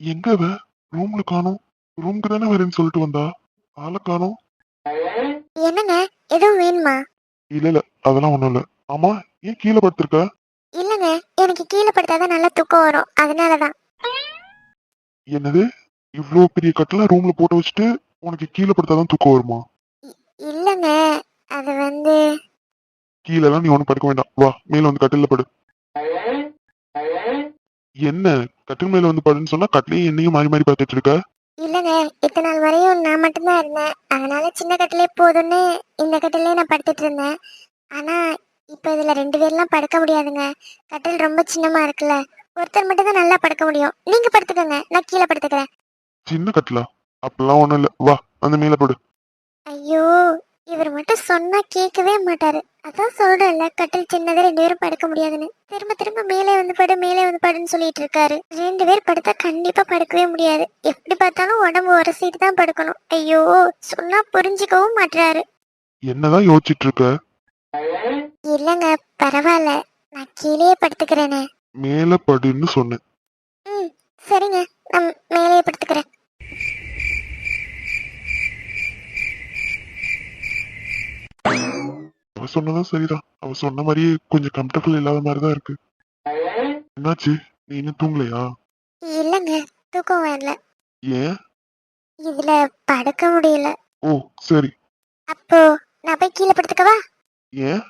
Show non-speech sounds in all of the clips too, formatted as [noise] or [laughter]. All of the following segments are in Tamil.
எங்க அவ? ரூம்ல காணோம். ரூமுக்கு தானே வரேன்னு சொல்லிட்டு வந்தா? ஆளை காணோம். என்னங்க? எதுவும் வேணுமா? இல்ல இல்ல. அதெல்லாம் ஒண்ணும் இல்ல. ஆமா ஏன் கீழே படுத்திருக்க? இல்லைங்க. எனக்கு கீழே படுத்தாதான் நல்லா தூக்கம் வரும். அதனாலதான். என்னது? இவ்ளோ பெரிய கட்டல ரூம்ல போட்டு வச்சுட்டு உனக்கு கீழே படுத்தாதான் தூக்கம் வருமா? இல்லைங்க. அது வந்து கீழே எல்லாம் நீ ஒண்ணும் படுக்க வேண்டாம். வா மேல வந்து கட்டில படு. என்ன? கட்டில் மேல வந்து படுன்னு சொன்னா கட்டிலையும் என்னையும் மாறி மாறி பார்த்துட்டு இருக்க? இல்லைங்க. இத்தனை நாள் வரையும் நான் மட்டும்தான் இருந்தேன். அதனால சின்ன கட்டிலே போதும்னு இந்த கட்டிலே நான் படுத்துட்டு இருந்தேன். ஆனா இப்போ இதுல ரெண்டு பேர்லாம் படுக்க முடியாதுங்க. கட்டில் ரொம்ப சின்னமா இருக்குல்ல. ஒருத்தர் மட்டும் தான் நல்லா படுக்க முடியும். நீங்க படுத்துக்கோங்க. நான் கீழே படுத்துக்கிறேன். சின்ன கட்டிலா? அப்பெல்லாம் ஒண்ணும் இல்ல. வா வந்து மேல படு. ஐயோ இவர் மட்டும் சொன்னா கேட்கவே மாட்டாரு. அதான் சொல்றேன்ல கட்டில் சின்னது ரெண்டு பேரும் படுக்க முடியாதுன்னு. திரும்ப திரும்ப மேலே வந்து படு மேலே வந்து படுன்னு சொல்லிட்டு இருக்காரு. ரெண்டு பேர் படுத்தா கண்டிப்பா படுக்கவே முடியாது. எப்படி பார்த்தாலும் உடம்பு உரசிட்டு தான் படுக்கணும். ஐயோ சொன்னா புரிஞ்சுக்கவும் மாட்டாரு என்னதான் யோசிச்சிட்டு இருக்க? இல்லைங்க பரவாயில்ல. நான் கீழே படுத்துக்கிறேனே. மேல படுன்னு சொன்னேன். ம் சரிங்க. நான் மேலே படுத்துக்கிறேன். சொன்னதும் சரிதான். அவ சொன்ன மாதிரியே கொஞ்சம் கம்ஃபர்டபுள் இல்லாத மாதிரிதான் இருக்கு. என்னாச்சு? நீ இன்னும் தூங்கலையா? இல்லைங்க தூக்கம் வரல. ஏன்? இதுல படுக்க முடியல. ஓ சரி. அப்போ நான் போய் கீழே படுத்துக்கவா ஏன்?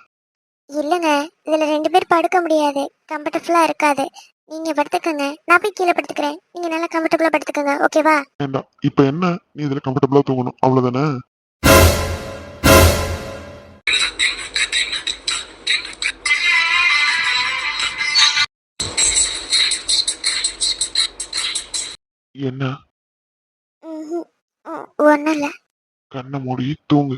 இல்லைங்க இதுல ரெண்டு பேர் படுக்க முடியாது. கம்ஃபர்டபுளா இருக்காது. நீங்க படுத்துக்கங்க. நான் போய் கீழே படுத்துக்கிறேன். நீங்க நல்லா கம்ஃபர்டபுளா படுத்துக்கங்க. ஓகேவா வேண்டாம். இப்ப என்ன? நீ இதுல கம்ஃபர்டபுளா தூங்கணும். அவ்வளவுதானே? என்ன? ஒன்றும் இல்லை கண்ணை மூடி தூங்கு.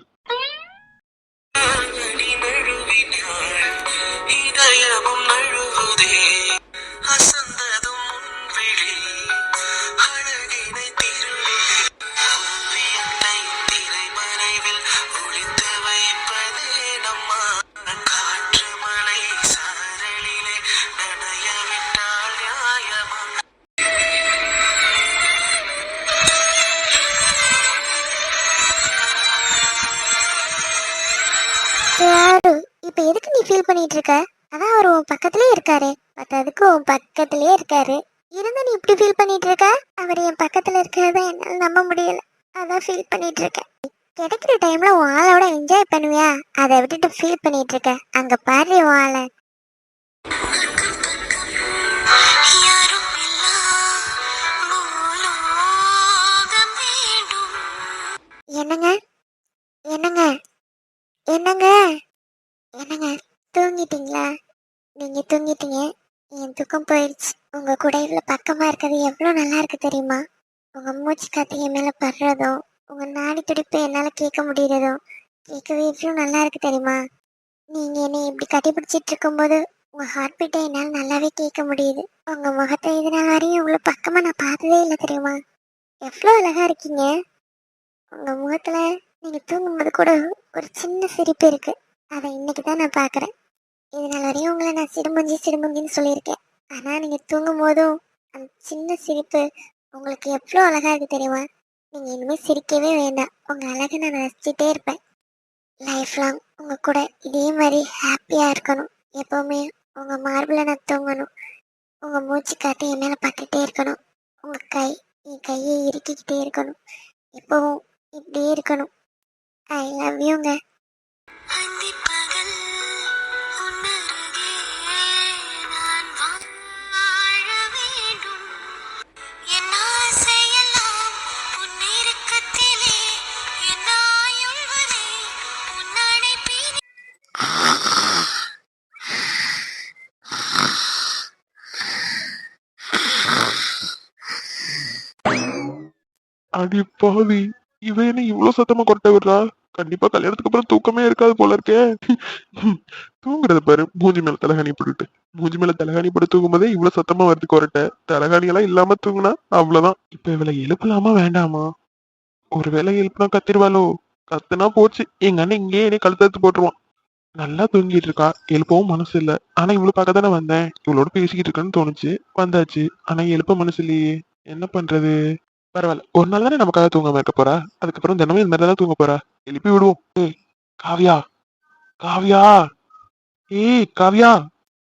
உன் பக்கத்துலயே இருக்காரு. இருந்தா நீ இப்படி ஃபீல் பண்ணிட்டு இருக்க? அவர் என் பக்கத்துல இருக்கிறத என்னால நம்ப முடியல. அதான் ஃபீல் பண்ணிட்டு இருக்கேன். கிடைக்கிற டைம்ல உன் ஆளோட என்ஜாய் பண்ணுவியா? அதை விட்டுட்டு ஃபீல் பண்ணிட்டு இருக்க. அங்க பாரு உன் ஆளை. என்னங்க? என்னங்க? என்னங்க? என்னங்க? தூங்கிட்டீங்களா? நீங்க தூங்கிட்டீங்க? என் தூக்கம் போயிடுச்சு உங்க கூட இவ்வளோ பக்கமா இருக்கிறது எவ்வளோ நல்லா இருக்கு தெரியுமா? உங்க மூச்சு காத்து என் மேல படுறதும் உங்க நாடி துடிப்பு என்னால கேட்க முடியறதும் கேட்கவே எவ்வளோ நல்லா இருக்கு தெரியுமா? நீங்க என்னை இப்படி கட்டிப்பிடிச்சிட்டு இருக்கும்போது உங்க ஹார்ட் பீட்டை என்னால் நல்லாவே கேட்க முடியுது. உங்க முகத்தை இது வரையும் இவ்வளோ பக்கமா நான் பார்த்ததே இல்லை தெரியுமா? எவ்வளோ அழகா இருக்கீங்க. உங்க முகத்துல நீங்க தூங்கும்போது கூட ஒரு சின்ன சிரிப்பு இருக்கு. அதை இன்னைக்கு தான் நான் பார்க்குறேன் இதனால் வரையும் உங்களை நான் சிடுமுஞ்சி சிடுமுஞ்சின்னு சொல்லியிருக்கேன். ஆனால் நீங்கள் தூங்கும் போதும் அந்த சின்ன சிரிப்பு உங்களுக்கு எவ்வளோ அழகாக இருக்கு தெரியுமா? நீங்கள் இனிமேல் சிரிக்கவே வேண்டாம். உங்கள் அழகை நான் ரசிச்சிட்டே இருப்பேன். லைஃப் லாங் உங்கள் கூட இதே மாதிரி ஹாப்பியாக இருக்கணும். எப்போவுமே உங்கள் மார்பில் நான் தூங்கணும். உங்கள் மூச்சு காற்று என் மேலே பட்டுட்டே இருக்கணும். உங்கள் கை என் கையை இறுக்கிக்கிட்டே இருக்கணும். எப்பவும் இப்படியே இருக்கணும். ஐ லவ் யூங்க அடி பாவி. இவ என்ன இவ்வளவு சத்தமா கொட்ட விடுறா? கண்டிப்பா கல்யாணத்துக்கு அப்புறம் தூக்கமே இருக்காது போல இருக்கே. தூங்குறத பாரு மூஞ்சி மேல தலகாணி போட்டுட்டு மூஞ்சி மேல தலகாணி போட்டு தூங்கும்போதே இவ்வளவு சத்தமா வருது கொரட்டை. தலகாணி எல்லாம் இல்லாம தூங்குனா அவ்வளவுதான். இப்ப இவளை எழுப்பலாமா வேண்டாமா? ஒருவேளை எழுப்புனா கத்திருவாளோ கத்துனா போச்சு. எங்க அண்ணன் இங்கேயே என்னை கழுத்தத்து போட்டுருவான். நல்லா தூங்கிட்டு இருக்கா. எழுப்பவும் மனசு இல்ல. ஆனா இவ்வளவு பார்க்க தானே வந்தேன். இவளோட பேசிக்கிட்டு இருக்கேன்னு தோணுச்சு. வந்தாச்சு. ஆனா எழுப்ப மனசு இல்லையே. என்ன பண்றது? பரவாயில்ல. ஒரு நாள் தானே நமக்காக தூங்காம இருக்க போறா? அதுக்கப்புறம் தினமும் இந்த மாதிரி தான் தூங்க போறா? எழுப்பி விடுவோம். ஏய் காவியா. காவியா. ஏய் காவியா.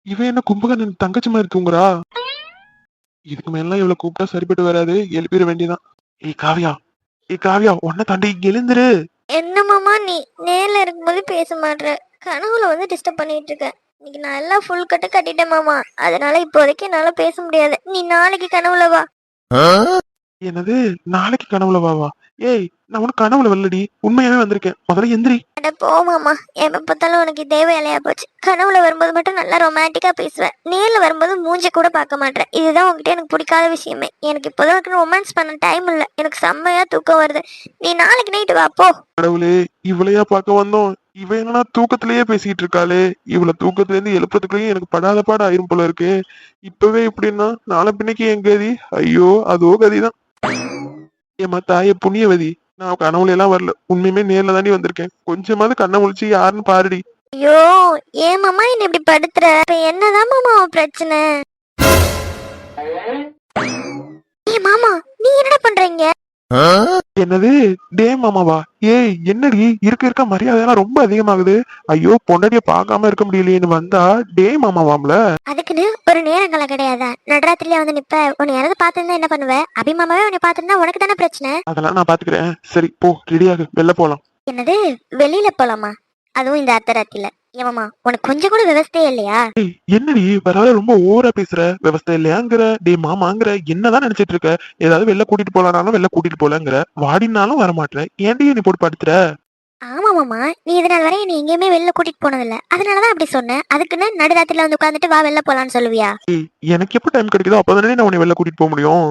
இவன் என்ன கும்பகர்ணன் தங்கச்சி மாதிரி தூங்குறா? இதுக்கு மேலாம் இவ்வளவு கூப்பிட்டா சரிப்பட்டு வராது. எழுப்பிட வேண்டியதான் ஏய் காவியா. ஏய் காவியா உன்னை தாண்டி எழுந்துரு. என்ன மாமா நீ நேர்ல இருக்கும்போது பேச மாட்ற. கனவுல வந்து டிஸ்டர்ப் பண்ணிட்டு இருக்க. இன்னைக்கு நான் எல்லாம் ஃபுல் கட்டு கட்டிட்டேன் மாமா. அதனால இப்போதைக்கு என்னால பேச முடியாது. நீ நாளைக்கு கனவுல வா. என்னது? நாளைக்கு கனவுல வாவா ஏய் நான் உனக்கு கனவுல வரலடி. உண்மையாவே வந்திருக்கேன். முதல்ல எந்திரி. அட போ மாமா எப்ப பார்த்தாலும் உனக்கு இதே வேலையா போச்சு. கனவுல வரும்போது மட்டும் நல்லா ரொமான்டிக்கா பேசுவேன். நேர்ல வரும்போது மூஞ்சி கூட பார்க்க மாட்டேன். இதுதான் உன்கிட்ட எனக்கு பிடிக்காத விஷயமே. எனக்கு இப்போதான் ரொமான்ஸ் பண்ண டைம் இல்ல. எனக்கு செம்மையா தூக்கம் வருது. நீ நாளைக்கு நைட்டு வா போ. கடவுளே இவளையா பார்க்க வந்தோம். இவ என்னன்னா தூக்கத்திலேயே பேசிக்கிட்டு இருக்காளே. இவள தூக்கத்துல இருந்து எழுப்புறதுக்குள்ளேயும் எனக்கு படாத பாடு ஆயிரும் போல இருக்கு. இப்பவே இப்படின்னா நாளை பின்னைக்கு என் கதி. ஐயோ அதோ கதிதான். ஏமா தாயே புண்ணியவதி. நான் கனவுல எல்லாம் வரல. உண்மையுமே நேர்ல தாண்டி வந்திருக்கேன். கொஞ்சமாவது கண்ணை முழிச்சு யாருன்னு பாருடி. ஐயோ ஏன் மாமா என்ன இப்படி படுத்துற? இப்ப என்னதான் மாமா உன் பிரச்சனை? ஏய் மாமா நீ என்னடா பண்றீங்க? என்னது? டே மாமாவா. ஏய் என்னடி? இருக்க இருக்க மரியாதை எல்லாம் ரொம்ப அதிகமாகுது. ஐயோ பொண்டாட்டிய பார்க்காம இருக்க முடியலையேன்னு வந்தா டே மாமாவாம்ல. அதுக்குன்னு ஒரு நேரங்கள கிடையாதா? நடராத்திரியா வந்து நிப்ப. உன்னை யாராவது பார்த்திருந்தா என்ன பண்ணுவ? அபிமாமாவே உன்னை பார்த்திருந்தா உனக்கு தானே பிரச்சனை? அதெல்லாம் நான் பாத்துக்கிறேன் சரி போ ரெடியாகு வெளில போலாம். என்னது? வெளியில போலாமா? அதுவும் இந்த அர்த்தராத்திரில ஏமாமா உனக்கு கொஞ்சம் கூட விவசாயே இல்லையா? என்னடி வராத ரொம்ப ஓவரா பேசுற. விவசாயம் இல்லையாங்கிற. டே மாமாங்கிற. என்னதான் நினைச்சிட்டு இருக்க? ஏதாவது வெளில கூட்டிட்டு போலானாலும் வெளில கூட்டிட்டு போலங்கிற. வாடினாலும் வரமாட்டேன் ஏன்டி நீ போட்டு படுத்துற? ஆமா மாமா நீ இதனால் வரை நீ எங்கேயுமே வெளில கூட்டிட்டு போனதில்ல. அதனாலதான் அப்படி சொன்னேன். அதுக்குன்னு நடுராத்திரில வந்து உட்காந்துட்டு வா வெளில போலான்னு சொல்லுவியா? எனக்கு எப்ப டைம் கிடைக்குதோ அப்பதானே நான் உன்னை வெளில கூட்டிட்டு போக முடியும்?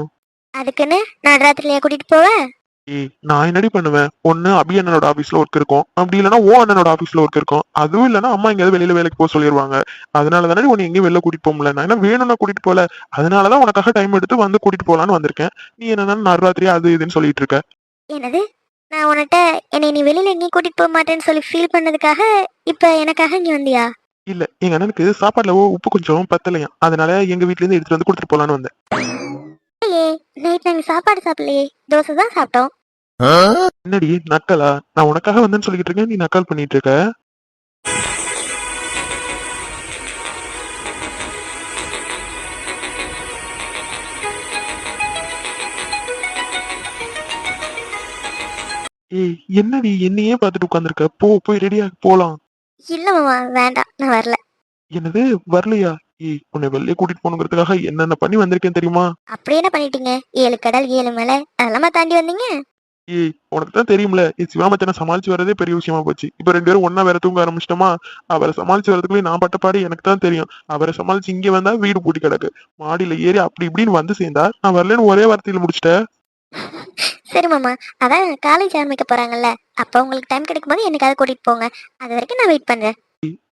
அதுக்குன்னு நடுராத்திரிலையா கூட்டிட்டு போவ? ஏய் நான் என்னடி பண்ணுவேன்? ஒண்ணு அபி அண்ணனோட ஆபீஸ்ல ஒர்க் இருக்கும். அப்படி இல்லைன்னா ஓ அண்ணனோட ஆபீஸ்ல ஒர்க் இருக்கும். அதுவும் இல்லைன்னா அம்மா எங்கேயாவது வெளியில வேலைக்கு போக சொல்லிடுவாங்க அதனால தானே உன்னை எங்கேயும் வெளில கூட்டிட்டு போக முடியல. நான் என்ன வேணும்னா கூட்டிட்டு போல? அதனாலதான் உனக்காக டைம் எடுத்து வந்து கூட்டிட்டு போலான்னு வந்திருக்கேன். நீ என்னன்னா நடுராத்திரி அது இதுன்னு சொல்லிட்டு இருக்க. என்னது? நான் உன்கிட்ட என்னை நீ வெளியில எங்கேயும் கூட்டிட்டு போக மாட்டேன்னு சொல்லி ஃபீல் பண்ணதுக்காக இப்ப எனக்காக இங்க வந்தியா? இல்ல எங்க அண்ணனுக்கு சாப்பாடுல உப்பு கொஞ்சம் பத்தலையா? அதனால எங்க வீட்ல இருந்து எடுத்துட்டு வந்து கொடுத்துட்டு போலான்னு வந்தேன். நைட் நாங்க சாப்பாடு சாப்பிடலையே. தோசை தான் சாப்பிட்டோம். என்னடி நக்கலா? நான் உனக்காக வந்தேன்னு சொல்லிட்டு இருக்கேன் நீ நக்கல் பண்ணிட்டு இருக்க. ஏய் என்னடி என்னையே பார்த்துட்டு உட்காந்துருக்க போ போய் ரெடியா போலாம். இல்ல மாமா வேண்டாம் நான் வரல. என்னது வரலையா? ஏய் உன்னை வெளியே கூட்டிட்டு போகணுங்கிறதுக்காக என்னென்ன பண்ணி வந்திருக்கேன் தெரியுமா? அப்படி என்ன பண்ணிட்டீங்க? ஏழு கடல் ஏழு மலை அதெல்லாமா தாண்டி வந்தீங்க? ஏய் உனக்கு தான் தெரியும்ல. என் சிவாமச்சனை சமாளிச்சு வரதே பெரிய விஷயமா போச்சு. இப்ப ரெண்டு பேரும் ஒண்ணா வேற தூங்க ஆரம்பிச்சிட்டோமா? அவரை சமாளிச்சு வரதுக்குள்ளே நான் பட்ட பாடு எனக்கு தான் தெரியும். அவரை சமாளிச்சு இங்க வந்தா வீடு பூட்டி கிடக்கு. மாடியில ஏறி அப்படி இப்படின்னு வந்து சேர்ந்தா நான் வரலன்னு ஒரே வார்த்தையில முடிச்சிட்டேன் சரி மாமா அதான் காலேஜ் ஆரம்பிக்க போறாங்கல்ல. அப்ப உங்களுக்கு டைம் கிடைக்கும் போது என்னைக்காவது கூட்டிட்டு போங்க. அது வரைக்கும் நான் வெயிட் பண்றேன்.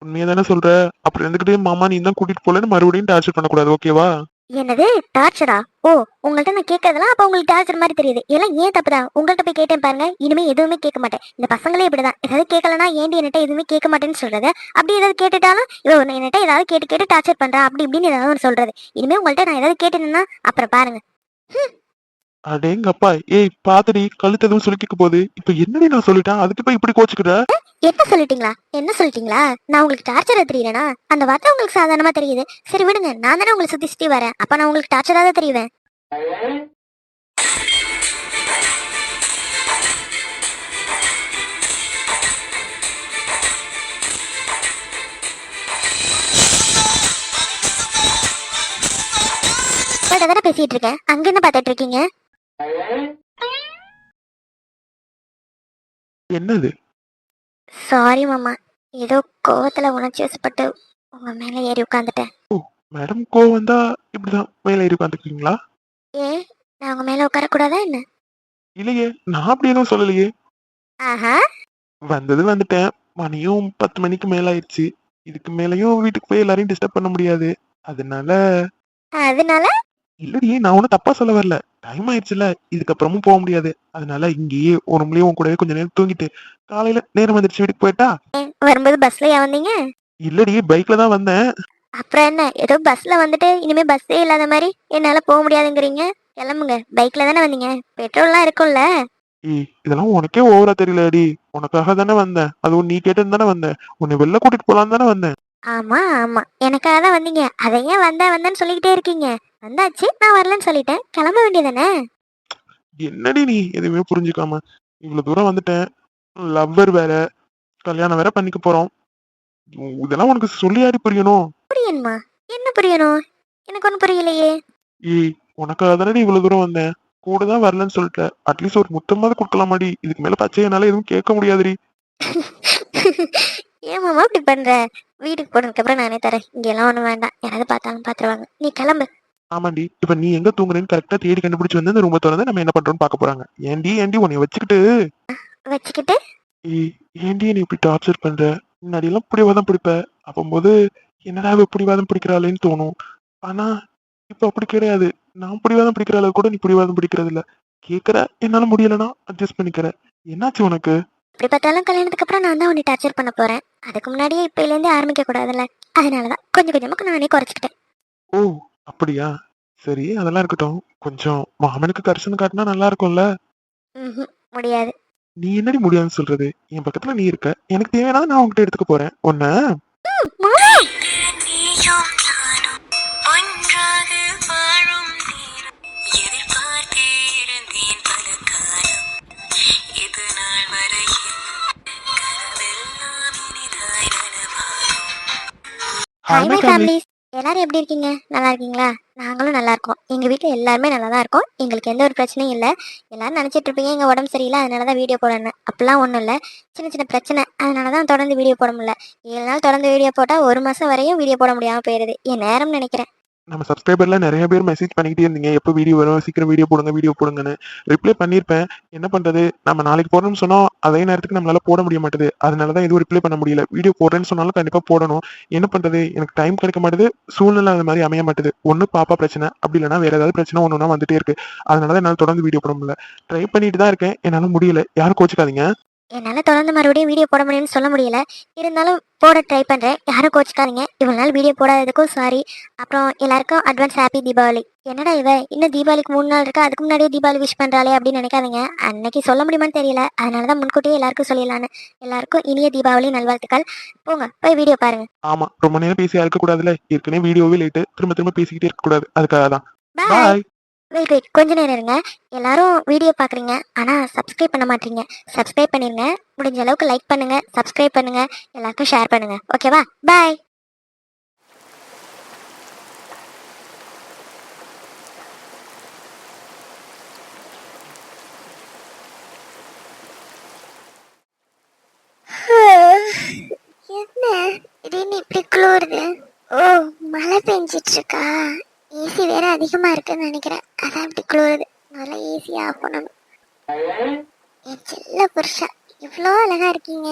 உண்மையா தானே சொல்ற? அப்புறம் இருந்துகிட்டே மாமா நீ தான் கூட்டிட்டு போலன்னு மறுபடியும் டார்ச்சர் பண்ணக்கூடாது ஓகேவா என்னது? டார்ச்சரா ஓ உங்கள்ட்ட நான் கேட்கறதெல்லாம் அப்ப உங்களுக்கு டார்ச்சர் மாதிரி தெரியுது. இதெல்லாம் ஏன் தப்பு தான் உங்கள்ட்ட போய் கேட்டேன் பாருங்க. இனிமே எதுவுமே கேட்க மாட்டேன். இந்த பசங்களே இப்படிதான். ஏதாவது கேட்கலனா ஏன்டி என்கிட்ட எதுவுமே கேட்க மாட்டேன்னு சொல்றது? அப்படி ஏதாவது கேட்டுட்டாலும் இவ உன்னை என்கிட்ட ஏதாவது கேட்டு கேட்டு டார்ச்சர் பண்றா? அப்படி இப்படின்னு ஏதாவது ஒன்று சொல்றது. இனிமே உங்கள்ட்ட நான் ஏதாவது கேட்டேன்னா அப்புறம் பாருங்க. அடேங்கப்பா. ஏய் பாத்துடி கழுத்து எதுவும் சுலுக்கிக்க போகுது. இப்ப என்னடி நான் சொல்லிட்டேன்? அதுக்கு போய் இப்படி கோச்சுக்கிற? என்ன சொல்லிட்டீங்களா? என்ன சொல்லிட்டீங்களா? நான் உங்களுக்கு டார்ச்சரா தெரியலனா அந்த வார்த்தை உங்களுக்கு சாதாரணமா தெரியுது. சரி விடுங்க. நான் தானே உங்களை சுத்தி சுத்தி வரேன். அப்ப நான் உங்களுக்கு டார்ச்சரா தான் தெரியுவேன் தானே பேசிட்டு இருக்கேன். அங்க என்ன பாத்துட்டு இருக்கீங்க? என்னது? சாரி மாமா. ஏதோ கோவத்துல உணர்ச்சி வசப்பட்டு உங்க மேல ஏறி உட்காந்துட்டேன் மேடம் கோவம் வந்தா இப்படிதான் மேல ஏறி உட்காந்துக்குவீங்களா ஏன் நான் உங்க மேல உட்காரக்கூடாதா என்ன? இல்லையே நான் அப்படி எதுவும் சொல்லலையே. ஆஹா. வந்தது வந்துட்டேன். மணியும் பத்து மணிக்கு மேல ஆயிடுச்சு. இதுக்கு மேலயும் வீட்டுக்கு போய் எல்லாரையும் டிஸ்டர்ப் பண்ண முடியாது. அதனால அதனால? இல்லடி நான் ஒன்னும் தப்பா சொல்ல வரல. டைம் ஆயிடுச்சுல இதுக்கப்புறமும் போக முடியாது. அதனால இங்கேயே ஒரு ரூம்லயே உன் கூடவே கொஞ்ச நேரம் தூங்கிட்டு காலையில நேரம் வந்துருச்சு வீட்டுக்கு போயிட்டா? வரும்போது பஸ்லயா வந்தீங்க? இல்லடி பைக்ல தான் வந்தேன். அப்புறம் என்ன ஏதோ பஸ்ல வந்துட்டு இனிமே பஸ்ஸே இல்லாத மாதிரி என்னால போக முடியாதுங்கிறீங்க? கிளம்புங்க பைக்ல தானே வந்தீங்க? பெட்ரோல்லாம் இருக்கும்ல. இதெல்லாம் உனக்கே ஓவரா தெரியலடி. உனக்காக தானே வந்தேன். அதுவும் நீ கேட்டு தானே வந்தேன். உன்னை வெளில கூட்டிட்டு போலான்னு தானே வந்தேன். ஆமா ஆமா. எனக்காக தான் வந்தீங்க. அதை ஏன் வந்தா வந்தேன்னு சொல்லிக்கிட்டே இருக்கீங்க? வந்தாச்சு நான் வரலன்னு சொல்லிட்டேன். கிளம்ப வேண்டியதானே? என்னடி நீ எதுவுமே புரிஞ்சுக்காம? இவ்வளவு தூரம் வந்துட்டேன். லவ்வர் வேற. கல்யாணம் வேற பண்ணிக்க போறோம். இதெல்லாம் உனக்கு சொல்லியாடி புரியணும். புரியணுமா? என்ன புரியணும்? எனக்கு ஒன்றும் புரியலையே. ஏய் உனக்காக தானே இவ்வளவு தூரம் வந்தேன். கூட தான் வரலன்னு சொல்லிட்ட. அட்லீஸ்ட் ஒரு முத்தமாவது கொடுக்கலாமாடி? இதுக்கு மேல பச்சை என்னால எதுவும் கேட்க முடியாதுடி. [laughs] ஏன் மாமா இப்படி பண்ற? வீட்டுக்கு போனதுக்கு அப்புறம் நானே தரேன். இங்க எல்லாம் ஒண்ணும் வேண்டாம். யாராவது பார்த்தாலும் பாத்துருவாங்க நீ கிளம்பு. ஆமாண்டி இப்ப நீ எங்க தூங்குறேன்னு கரெக்டா தேடி கண்டுபிடிச்சு வந்து இந்த ரூமை திறந்து நம்ம என்ன பண்றோம்னு பார்க்க போறாங்க. ஏன்டி ஏன்டி உன்னை வச்சுக்கிட்டு? வச்சுக்கிட்டு? ஏன்டி நீ இப்படி டார்ச்சர் பண்ற? முன்னாடி எல்லாம் பிடிவாதம் பிடிப்ப. அப்பம்போது என்னடா இவ பிடிவாதம் பிடிக்கிறாளேன்னு தோணும். ஆனா இப்ப அப்படி கிடையாது. நான் பிடிவாதம் பிடிக்கிற அளவு கூட நீ பிடிவாதம் பிடிக்கிறது இல்ல கேக்குற? என்னால முடியலன்னா அட்ஜஸ்ட் பண்ணிக்கிற என்னாச்சு உனக்கு? எப்படி பார்த்தாலும் கல்யாணத்துக்கு அப்புறம் நான் தான் உன்னை டார்ச்சர் பண்ண போறேன். அதுக்கு முன்னாடியே இப்பையில இருந்தே ஆரம்பிக்க கூடாதுல்ல. அதனாலதான் கொஞ்சம் கொஞ்சமா நானே குறைச்சிக்கிட்டேன். ஓ அப்படியா? சரி அதெல்லாம் இருக்கட்டும். கொஞ்சம் மாமனுக்கு கரிசனம் காட்டினா நல்லா இருக்கும்ல முடியாது. நீ என்னடி முடியாதுன்னு சொல்றது? என் பக்கத்துல நீ இருக்க. எனக்கு தேவையானதை நான் உன்கிட்ட எடுத்துக்க போறேன். உன்ன ஹாய் மை ஃபேமிலிஸ் எல்லாரும் எப்படி இருக்கீங்க? நல்லா இருக்கீங்களா? நாங்களும் நல்லா இருக்கோம். எங்க வீட்ல எல்லாருமே நல்லா தான் இருக்கோம். எங்களுக்கு எந்த ஒரு பிரச்சனையும் இல்லை. எல்லாரும் நினைச்சிட்டு இருப்பீங்க எங்க உடம்பு சரியில்லை அதனால தான் வீடியோ போடணும் அப்படிலாம் ஒன்றும் இல்லை. சின்ன சின்ன பிரச்சனை. அதனால தான் தொடர்ந்து வீடியோ போட முடியல. ஏழு நாள் தொடர்ந்து வீடியோ போட்டால் ஒரு மாதம் வரையும் வீடியோ போட முடியாமல் போயிடுது என் நேரம் நினைக்கிறேன். நம்ம சப்ஸ்கிரைபர்லாம் நிறைய பேர் மெசேஜ் பண்ணிக்கிட்டே இருந்தீங்க. எப்போ வீடியோ வரும்? சீக்கிரம் வீடியோ போடுங்க வீடியோ போடுங்கன்னு. ரிப்ளை பண்ணியிருப்பேன் என்ன பண்ணுறது நம்ம நாளைக்கு போடணும்னு சொன்னால் அதே நேரத்துக்கு நம்மளால போட முடிய மாட்டேது. அதனால தான் எதுவும் ரிப்ளை பண்ண முடியல. வீடியோ போடுறேன்னு சொன்னாலும் கண்டிப்பாக போடணும். என்ன பண்ணுறது எனக்கு டைம் கிடைக்க மாட்டேது. சூழ்நிலை அது மாதிரி அமைய மாட்டேது. ஒன்றும் பாப்பா பிரச்சனை. அப்படி இல்லைன்னா வேற ஏதாவது பிரச்சனை ஒண்ணுனா வந்துட்டே இருக்கு. அதனால தான் என்னால் தொடர்ந்து வீடியோ போட முடியல. ட்ரை பண்ணிட்டு தான் இருக்கேன். என்னால் முடியல. யாரும் கோச்சிக்காதீங்க. என்னால் தொடர்ந்து மறுபடியும் வீடியோ போட முடியும்னு சொல்ல முடியல. இருந்தாலும் போட ட்ரை பண்ணுறேன் யாரும் கோச்சிக்காதீங்க. இவ்வளோ நாள் வீடியோ போடாததுக்கும் சாரி அப்புறம் எல்லாருக்கும் அட்வான்ஸ் ஹாப்பி தீபாவளி. என்னடா இவ? இன்னும் தீபாவளிக்கு மூணு நாள் இருக்கு? அதுக்கு முன்னாடியே தீபாவளி விஷ் பண்ணுறாளே அப்படின்னு நினைக்காதீங்க. அன்னைக்கு சொல்ல முடியுமான்னு தெரியல. அதனால தான் முன்கூட்டியே எல்லாருக்கும் சொல்லிடலான்னு. எல்லாருக்கும் இனிய தீபாவளி நல்வாழ்த்துக்கள். போங்க போய் வீடியோ பாருங்க. ஆமா ரொம்ப நேரம் பேசி இருக்க கூடாதுல ஏற்கனவே வீடியோவே லேட்டு திரும்ப திரும்ப பேசிக்கிட்டே இருக்க கூடாது. அதுக்காக தான் பாய் வெயிட் வெயிட் கொஞ்ச நேரம் இருங்க. எல்லாரும் வீடியோ பார்க்குறீங்க ஆனால் சப்ஸ்கிரைப் பண்ண மாட்டீங்க. சப்ஸ்கிரைப் பண்ணிருங்க. முடிஞ்ச அளவுக்கு லைக் பண்ணுங்க சப்ஸ்கிரைப் பண்ணுங்க. எல்லாருக்கும் ஷேர் பண்ணுங்க. ஓகேவா பாய் என்ன? திடீர்னு இப்படி குளிருது? ஓ மழை பெஞ்சிட்டு ஏசி வேற அதிகமா இருக்குன்னு நினைக்கிறேன். அதான் இப்படி குளிருது. நல்லா ஏசி ஆஃப் பண்ணணும் என் செல்ல புருஷா இவ்வளோ அழகா இருக்கீங்க.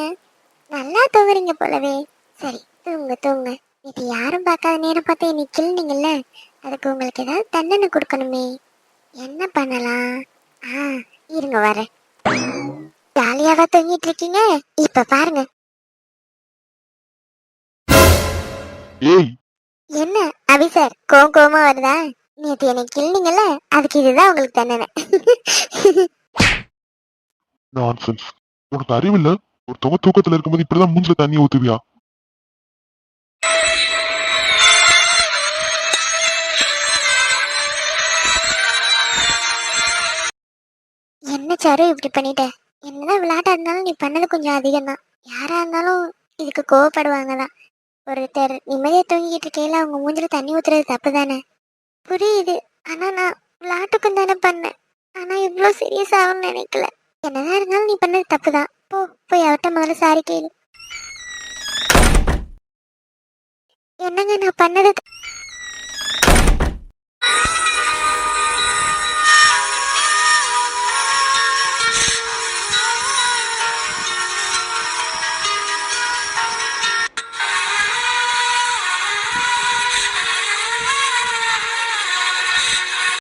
நல்லா தூங்குறீங்க போலவே. சரி தூங்க தூங்க. இது யாரும் பார்க்காத நேரம் பார்த்து என்னை கிள்னீங்கல்ல? அதுக்கு உங்களுக்கு ஏதாவது தண்டனை கொடுக்கணுமே. என்ன பண்ணலாம்? ஆ இருங்க வரேன். ஜாலியாவா தூங்கிட்டு இருக்கீங்க? இப்ப பாருங்க. ஏய் என்ன அபி சார் கோவம் கோவமா வருதா? நேற்று என்னை கிள்னீங்கல்ல அதுக்கு இதுதான் உங்களுக்கு தண்டனை. நான்சென்ஸ் உனக்கு அறிவில்ல? ஒருத்தவங்க தூக்கத்துல இருக்கும்போது இப்படிதான் மூஞ்சில தண்ணி ஊத்துவியா? என்ன சாரு இப்படி பண்ணிட்ட? என்னதான் விளையாட்டா இருந்தாலும் நீ பண்ணது கொஞ்சம் அதிகம் தான் யாரா இருந்தாலும் இதுக்கு கோவப்படுவாங்க தான் ஒருத்தர் நிம்மதியா தூங்கிட்டு இருக்கையில அவங்க மூஞ்சில தண்ணி ஊத்துறது தப்பு தானே புரியுது. ஆனா நான் விளாட்டுக்கும் தானே பண்ணேன். ஆனா இவ்வளோ சீரியஸ் ஆகும்னு நினைக்கல. என்னதான் இருந்தாலும் நீ பண்ணது தப்பு தான் போ போய் அவர்கிட்ட முதல்ல சாரி கேளு. என்னங்க நான் பண்ணது